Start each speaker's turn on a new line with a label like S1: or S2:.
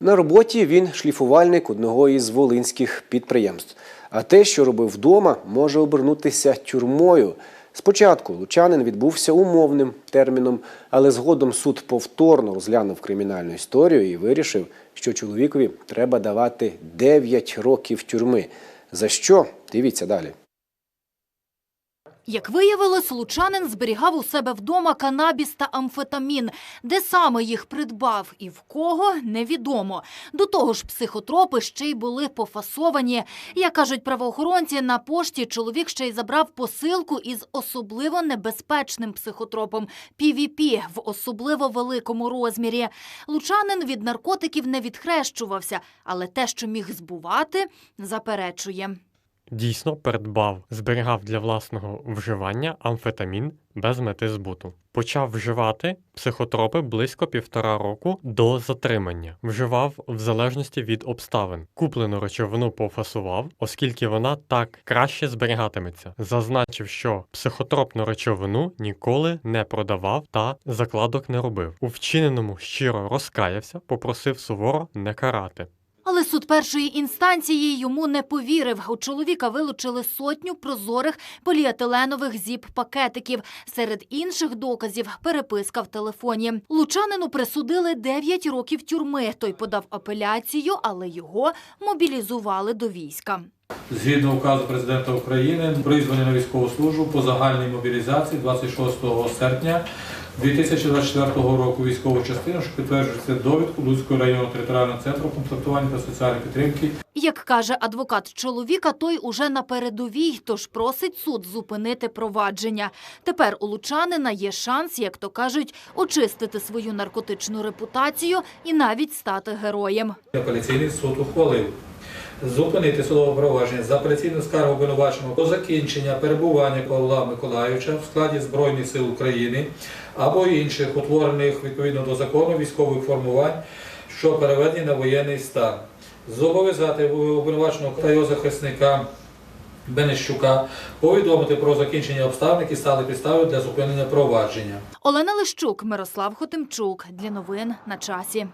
S1: На роботі він шліфувальник одного із волинських підприємств. А те, що робив вдома, може обернутися тюрмою. Спочатку лучанин відбувся умовним терміном, але згодом суд повторно розглянув кримінальну історію і вирішив, що чоловікові треба давати 9 років тюрми. За що? Дивіться далі.
S2: Як виявилось, лучанин зберігав у себе вдома канабіс та амфетамін. Де саме їх придбав і в кого – невідомо. До того ж, психотропи ще й були пофасовані. Як кажуть правоохоронці, на пошті чоловік ще й забрав посилку із особливо небезпечним психотропом – PVP в особливо великому розмірі. Лучанин від наркотиків не відхрещувався, але те, що міг збувати, заперечує.
S3: Дійсно передбав, зберігав для власного вживання амфетамін без мети збуту. Почав вживати психотропи близько півтора року до затримання. Вживав в залежності від обставин. Куплену речовину пофасував, оскільки вона так краще зберігатиметься. Зазначив, що психотропну речовину ніколи не продавав та закладок не робив. У вчиненому щиро розкаявся, попросив суворо не карати.
S2: Але суд першої інстанції йому не повірив. У чоловіка вилучили сотню прозорих поліетиленових зіп-пакетиків. Серед інших доказів – переписка в телефоні. Лучанину присудили 9 років тюрми. Той подав апеляцію, але його мобілізували до війська.
S4: Згідно указу президента України, призвані на військову службу по загальній мобілізації 26 серпня 2024 року військову частину, що підтверджується довідку Луцького районного територіального центру комплектування та соціальної підтримки
S2: Як каже адвокат чоловіка, той уже на передовій, тож просить суд зупинити провадження. Тепер у лучанина є шанс, як то кажуть, очистити свою наркотичну репутацію і навіть стати героєм.
S4: Апеляційний суд ухвалив зупинити судове провадження за апеляційну скаргу обвинуваченого до закінчення перебування Павла Миколайовича в складі Збройних сил України або інших утворених відповідно до закону військових формувань, що переведені на воєнний стан. Зобов'язати обвинуваченого та його захисника Бенещука повідомити про закінчення обставин, які стали підставою для зупинення провадження.
S2: Олена Лищук, Мирослав Хотимчук. Для новин на часі.